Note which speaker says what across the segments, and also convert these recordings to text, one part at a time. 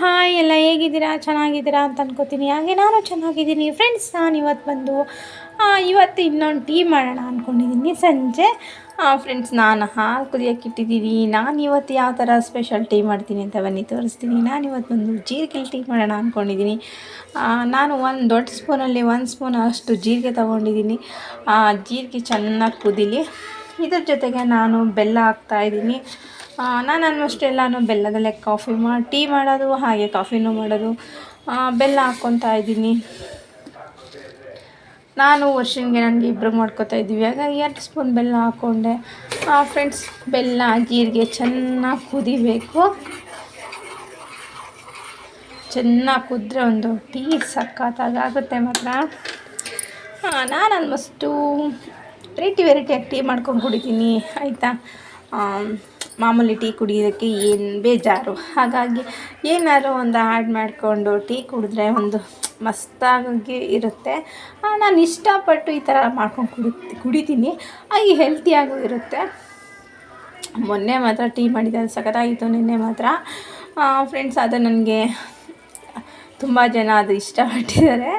Speaker 1: Hi, ಎಲ್ಲ ಹೇಗಿದ್ದೀರಾ? ಚೆನ್ನಾಗಿದ್ದೀರಾ ಅಂತ ಅನ್ಕೋತೀನಿ. ಹಾಗೆ ನಾನು ಚೆನ್ನಾಗಿದ್ದೀನಿ. ಫ್ರೆಂಡ್ಸ್ ನಾನು ಇವತ್ತು ಬಂದು ಇವತ್ತು ಇನ್ನೊಂದು ಟೀ ಮಾಡೋಣ ಅಂದ್ಕೊಂಡಿದ್ದೀನಿ ಸಂಜೆ ಫ್ರೆಂಡ್ಸ್ ನಾನು ಹಾಲು ಕುದಿಯೋಕೆ ಇಟ್ಟಿದ್ದೀನಿ. ನಾನು ಇವತ್ತು ಯಾವ ಥರ ಸ್ಪೆಷಲ್ ಟೀ ಮಾಡ್ತೀನಿ ಅಂತ ಬನ್ನಿ, ತೋರಿಸ್ತೀನಿ. ನಾನು ಇವತ್ತು ಬಂದು ಜೀರಿಗೆ ಟೀ ಮಾಡೋಣ ಅಂದ್ಕೊಂಡಿದ್ದೀನಿ ನಾನು ಒಂದು ದೊಡ್ಡ ಸ್ಪೂನಲ್ಲಿ ಒಂದು ಸ್ಪೂನ್ ಅಷ್ಟು ಜೀರಿಗೆ ತೊಗೊಂಡಿದ್ದೀನಿ. ಜೀರಿಗೆ ಚೆನ್ನಾಗಿ ಕುದೀಲಿ. ಇದ್ರ ಜೊತೆಗೆ ನಾನು ಬೆಲ್ಲ ಹಾಕ್ತಾಯಿದ್ದೀನಿ ನಾನು ಆಲ್ಮೋಸ್ಟ್ ಎಲ್ಲನೂ ಬೆಲ್ಲದಲ್ಲೇ ಕಾಫಿ ಮಾಡಿ ಟೀ ಮಾಡೋದು ಹಾಗೆ ಕಾಫಿನೂ ಮಾಡೋದು. ಬೆಲ್ಲ ಹಾಕ್ಕೊತಾ ಇದ್ದೀನಿ. ನಾನು ವರ್ಷನ್ಗೆ ನನಗೆ ಇಬ್ಬರು ಮಾಡ್ಕೋತಾ ಇದ್ದೀವಿ. ಹಾಗಾಗಿ ಎರಡು ಸ್ಪೂನ್ ಬೆಲ್ಲ ಹಾಕ್ಕೊಂಡೆ ಫ್ರೆಂಡ್ಸ್ ಬೆಲ್ಲ, ಜೀರಿಗೆ ಚೆನ್ನಾಗಿ ಕುದಿಬೇಕು. ಚೆನ್ನಾಗಿ ಕುದ್ರೆ ಒಂದು ಟೀ ಸಕ್ಕತ್ತಾಗುತ್ತೆ ಮಾತ್ರ. ನಾನು ಆಲ್ಮೋಸ್ಟು ವೆರೈಟಿ ವೆರೈಟಿಯಾಗಿ ಟೀ ಮಾಡ್ಕೊಂಡು ಕುಡಿತೀನಿ, ಆಯಿತಾ? ಮಾಮೂಲಿ ಟೀ ಕುಡಿಯೋದಕ್ಕೆ ಏನು ಬೇಜಾರು. ಹಾಗಾಗಿ ಏನಾದ್ರು ಒಂದು ಆ್ಯಡ್ ಮಾಡಿಕೊಂಡು ಟೀ ಕುಡಿದ್ರೆ ಒಂದು ಮಸ್ತಾಗಿ ಇರುತ್ತೆ. ನಾನು ಇಷ್ಟಪಟ್ಟು ಈ ಥರ ಮಾಡ್ಕೊಂಡು ಕುಡಿ, ಕುಡಿತೀನಿ. ಹಾಗೆ ಹೆಲ್ತಿಯಾಗೂ ಇರುತ್ತೆ. ಮೊನ್ನೆ ಮಾತ್ರ ಟೀ ಮಾಡಿದ್ದೆ ಅದು ಸಖತ್ತಾಗಿತ್ತು ನಿನ್ನೆ ಮಾತ್ರ. ಫ್ರೆಂಡ್ಸ್ ಅದು ನನಗೆ ತುಂಬ ಜನ ಅದು ಇಷ್ಟಪಟ್ಟಿದ್ದಾರೆ.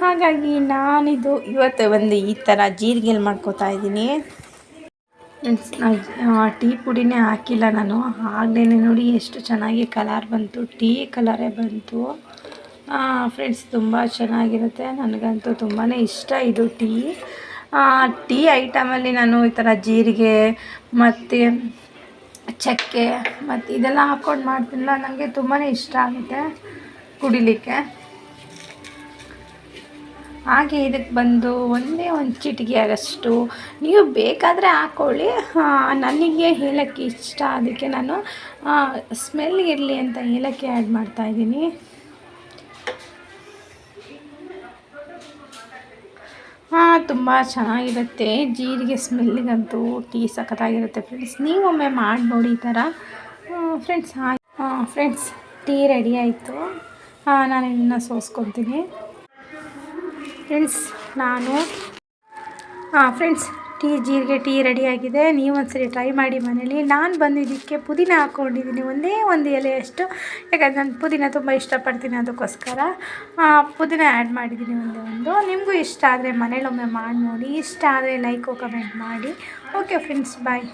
Speaker 1: ಹಾಗಾಗಿ ನಾನಿದು ಇವತ್ತು ಒಂದು ಈ ಥರ ಜೀರಿಗೆಲಿ ಮಾಡ್ಕೋತಾ ಇದ್ದೀನಿ. ಟೀ ಪುಡಿನೇ ಹಾಕಿಲ್ಲ ನಾನು. ಆಗಲೇ ನೋಡಿ ಎಷ್ಟು ಚೆನ್ನಾಗಿ ಕಲರ್ ಬಂತು. ಟೀ ಕಲರೇ ಬಂತು. ಫ್ರೆಂಡ್ಸ್ ತುಂಬ ಚೆನ್ನಾಗಿರುತ್ತೆ. ನನಗಂತೂ ತುಂಬಾ ಇಷ್ಟ ಇದು ಟೀ. ಟೀ ಐಟಮಲ್ಲಿ ನಾನು ಈ ಥರ ಜೀರಿಗೆ ಮತ್ತು ಚಕ್ಕೆ ಮತ್ತು ಇದೆಲ್ಲ ಹಾಕ್ಕೊಂಡು ಮಾಡ್ತೀನಲ್ಲ ನನಗೆ ತುಂಬಾ ಇಷ್ಟ ಆಗುತ್ತೆ ಕುಡಿಲಿಕ್ಕೆ. ಹಾಗೆ ಇದಕ್ಕೆ ಬಂದು ಒಂದೇ ಒಂದು ಚಿಟಿಕೆ ಆಗಷ್ಟು, ನೀವು ಬೇಕಾದರೆ ಹಾಕ್ಕೊಳ್ಳಿ ನನಗೆ ಏಲಕ್ಕಿ ಇಷ್ಟ, ಅದಕ್ಕೆ ನಾನು ಸ್ಮೆಲ್ ಇರಲಿ ಅಂತ ಏಲಕ್ಕಿ ಆ್ಯಡ್ ಮಾಡ್ತಾಯಿದ್ದೀನಿ ಹಾಂ, ತುಂಬ ಚೆನ್ನಾಗಿರುತ್ತೆ. ಜೀರಿಗೆ ಸ್ಮೆಲ್ಲಿಗಂತೂ ಟೀ ಸಖತ್ತಾಗಿರುತ್ತೆ ಫ್ರೆಂಡ್ಸ್ ನೀವೊಮ್ಮೆ ಮಾಡಿ ನೋಡಿ ಈ ಥರ ಫ್ರೆಂಡ್ಸ್ ಹಾಂ ಫ್ರೆಂಡ್ಸ್ ಟೀ ರೆಡಿ ಆಯಿತು. ನಾನು ಇದನ್ನು ಸೋಸ್ಕೊತೀನಿ. ಫ್ರೆಂಡ್ಸ್ ನಾನು ಹಾಂ ಫ್ರೆಂಡ್ಸ್ ಟೀ, ಜೀರಿಗೆ ಟೀ ರೆಡಿಯಾಗಿದೆ. ನೀವು ಸರಿ ಟ್ರೈ ಮಾಡಿ ಮನೇಲಿ. ನಾನು ಬಂದಿದ್ದಕ್ಕೆ ಪುದೀನ ಹಾಕ್ಕೊಂಡಿದ್ದೀನಿ. ಒಂದೇ ಒಂದು ಎಲೆಯಷ್ಟು. ಯಾಕಂದ್ರೆ ನಾನು ಪುದೀನ ತುಂಬ ಇಷ್ಟಪಡ್ತೀನಿ ಅದಕ್ಕೋಸ್ಕರ. ಪುದೀನ ಆ್ಯಡ್ ಮಾಡಿದ್ದೀನಿ ಒಂದೇ ಒಂದು. ನಿಮಗೂ ಇಷ್ಟ ಆದರೆ ಮನೇಲೊಮ್ಮೆ ಮಾಡಿ ನೋಡಿ ಇಷ್ಟ ಆದರೆ ಲೈಕು ಕಮೆಂಟ್ ಮಾಡಿ. Okay friends bye